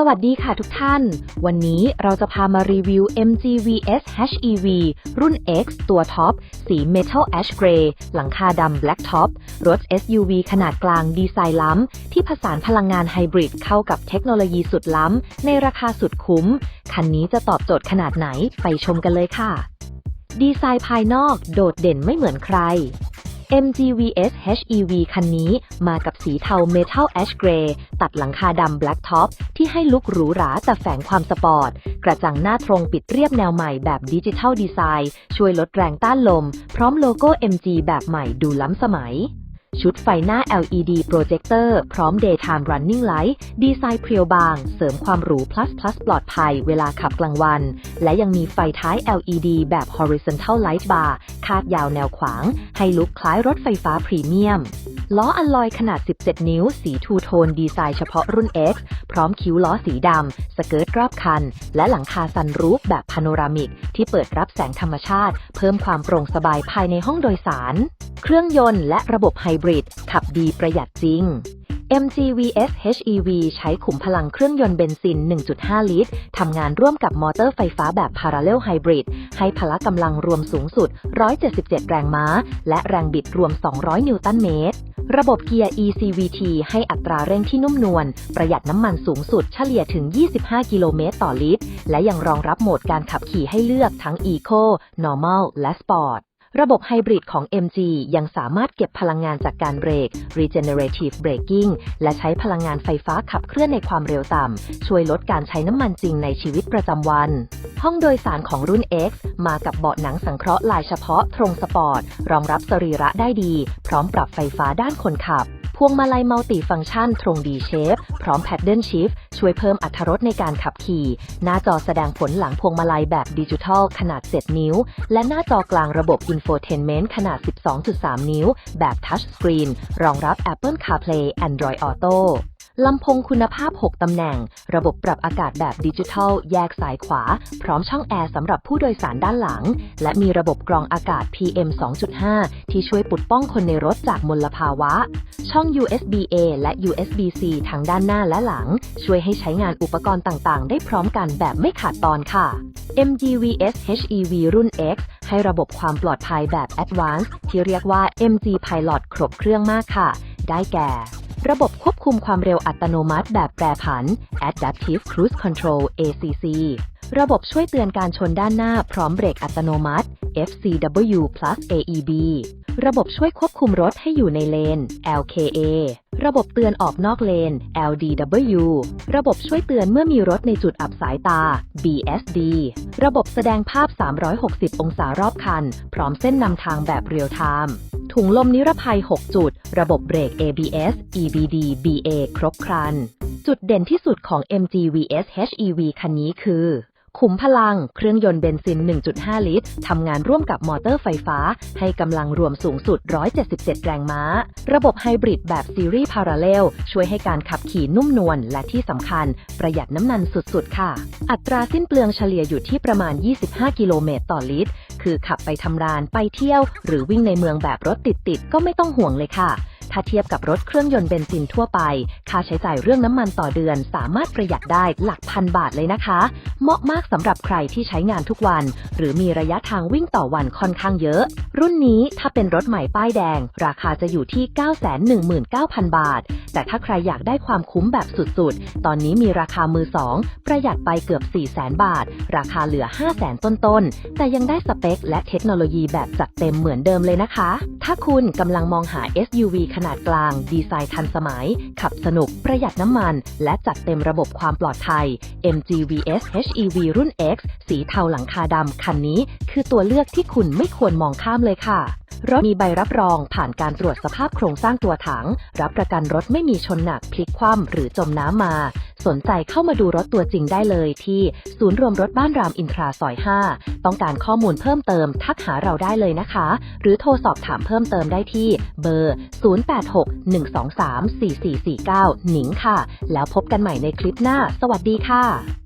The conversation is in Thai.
สวัสดีค่ะทุกท่าน วันนี้เราจะพามารีวิว MG VS HEV รุ่น X ตัวท็อป สี Metal Ash Gray หลังคาดำ Black Top รถ SUV ขนาดกลางดีไซน์ล้ำ ที่ผสานพลังงานไฮบริดเข้ากับเทคโนโลยีสุดล้ำ ในราคาสุดคุ้ม คันนี้จะตอบโจทย์ขนาดไหน ไปชมกันเลยค่ะ ดีไซน์ภายนอกโดดเด่นไม่เหมือนใคร MG VS HEV คันนี้มากับสีเทา Metal Ash Gray ตัดหลังคาดำ Black Top ที่ให้ลุคหรูหราแต่แฝงความสปอร์ต กระจังหน้าตรงปิดเรียบแนวใหม่แบบดิจิทัลดีไซน์ช่วยลดแรงต้านลม พร้อมโลโก้ MG แบบใหม่ดูล้ำสมัย ชุดไฟหน้า LED โปรเจคเตอร์พร้อม Daytime Running Light ดีไซน์เพรียวบาง เสริมความหรู plus plus ปลอดภัยเวลาขับกลางวัน และยังมีไฟท้าย LED แบบ Horizontal Light Bar คาดยาวแนวขวาง ให้ลุกคล้ายรถไฟฟ้าพรีเมียม ล้ออัลลอยขนาด 17 นิ้ว สีทูโทนดีไซน์เฉพาะรุ่น X พร้อมคิ้วล้อสีดำ สเกิร์ตรอบคัน และหลังคาซันรูฟแบบพาโนรามิก ที่เปิดรับแสงธรรมชาติ เพิ่มความโปร่งสบายภายในห้องโดยสาร เครื่องยนต์และระบบไฮบริดขับดีประหยัดจริง MG VS HEV ใช้ขุมพลังเครื่องยนต์เบนซิน 1.5 ลิตร ทำงานร่วมกับมอเตอร์ไฟฟ้าแบบ Parallel Hybrid ให้พละกำลังรวมสูงสุด 177 แรงม้า และแรงบิดรวม 200 นิวตันเมตร ระบบเกียร์ ECVT ให้อัตราเร่งที่นุ่มนวล ประหยัดน้ำมันสูงสุดเฉลี่ยถึง 25 กิโลเมตรต่อลิตร และยังรองรับโหมดการขับขี่ให้เลือกทั้ง Eco, Normal และ Sport ระบบไฮบริดของ MG ยังสามารถเก็บพลังงานจากการเบรก Regenerative Braking และใช้พลังงานไฟฟ้าขับเคลื่อนในความเร็วต่ำ ช่วยลดการใช้น้ำมันจริงในชีวิตประจำวัน ห้องโดยสารของรุ่น X มากับเบาะหนังสังเคราะห์ลายเฉพาะตรงสปอร์ต รองรับสรีระได้ดี พร้อมปรับไฟฟ้าด้านคนขับพวงมาลัยมัลติฟังก์ชันตรงดีเชฟ ร้อมแพดเดิลชิฟช่วยเพิ่มอรรถรสในการขับขี่ หน้าจอแสดงผลหลังพวงมาลัยแบบดิจิทัลขนาด 7 นิ้ว และหน้าจอกลางระบบ Infotainment ขนาด 12.3 นิ้ว แบบทัชสกรีนรองรับ Apple CarPlay Android Auto ลำโพงคุณภาพ 6 ตำแหน่ง ระบบปรับอากาศแบบดิจิทัล แยกซ้ายขวา พร้อมช่องแอร์สำหรับผู้โดยสารด้านหลัง และมีระบบกรองอากาศ PM 2.5 ที่ช่วยปกป้องคนในรถจากมลภาวะ ช่อง USB A และ USB C ทั้งด้านหน้าและหลัง ช่วยให้ใช้งานอุปกรณ์ต่างๆ ได้พร้อมกันแบบไม่ขาดตอนค่ะ MG VS HEV รุ่น X ให้ระบบความปลอดภัยแบบ Advanced ที่เรียกว่า MG Pilot ครบเครื่องมากค่ะ ได้แก่ ระบบควบคุมความเร็วอัตโนมัติแบบแปรผัน Adaptive Cruise Control ACC ระบบช่วยเตือนการชนด้านหน้าพร้อมเบรกอัตโนมัติ FCW plus AEB ระบบช่วยควบคุมรถให้อยู่ในเลน LKA ระบบเตือนออกนอกเลน LDW ระบบช่วยเตือนเมื่อมีรถในจุดอับสายตา BSD ระบบแสดงภาพ 360 องศารอบคัน พร้อมเส้นนำทางแบบเรียลไทม์ ถุงลมนิรภัย 6 จุด ระบบเบรก ABS EBD BA ครบครัน จุดเด่นที่สุดของ MG VS HEV คันนี้คือ ขุมพลัง เครื่องยนต์เบนซิน 1.5 ลิตร ทำงานร่วมกับมอเตอร์ไฟฟ้า ให้กำลังรวมสูงสุด 177 แรงม้า ระบบไฮบริดแบบซีรีส์พาราเลล ช่วยให้การขับขี่นุ่มนวล และที่สำคัญ ประหยัดน้ำมันสุดๆ ค่ะ อัตราสิ้นเปลืองเฉลี่ยอยู่ที่ประมาณ 25 กิโลเมตรต่อลิตร คือขับไปทำรานไปเที่ยว หรือวิ่งในเมืองแบบรถติดๆก็ไม่ต้องห่วงเลยค่ะ ถ้าเทียบกับรถเครื่องยนต์เบนซินทั่วไป ค่าใช้จ่ายเรื่องน้ำมันต่อเดือน สามารถประหยัดได้หลักพันบาทเลยนะคะ เหมาะมากสำหรับใครที่ใช้งานทุกวัน หรือมีระยะทางวิ่งต่อวันค่อนข้างเยอะ รุ่นนี้ถ้าเป็นรถใหม่ป้ายแดง ราคาจะอยู่ที่ 919,000 บาท แต่ถ้าใครอยากได้ความคุ้มแบบสุดๆ ตอนนี้มีราคามือสองประหยัดไปเกือบ 400,000 บาท ราคาเหลือ 500,000 ต้นๆ แต่ยังได้สเปคและเทคโนโลยีแบบจัดเต็มเหมือนเดิมเลยนะคะ ถ้าคุณกำลังมองหา SUV ขนาดกลาง ดีไซน์ทันสมัย ขับสนุกประหยัดน้ำมัน และจัดเต็มระบบความปลอดภัย MG VS HEV รุ่น X สีเทาหลังคาดำคันนี้ คือตัวเลือกที่คุณไม่ควรมองข้ามเลยค่ะ รถมีใบรับรองผ่านการตรวจสภาพโครงสร้างตัวถัง รับประกันรถไม่มีชนหนักพลิกคว่ำหรือจมน้ำมา สนใจเข้ามาดูรถตัวจริงได้เลยที่ศูนย์รวมรถบ้านรามอินทราซอย 5 ต้องการข้อมูลเพิ่มเติมทักหาเราได้เลยนะคะ หรือโทรสอบถามเพิ่มเติมได้ที่เบอร์ 0861234449 หนิงค่ะ แล้วพบกันใหม่ในคลิปหน้า สวัสดีค่ะ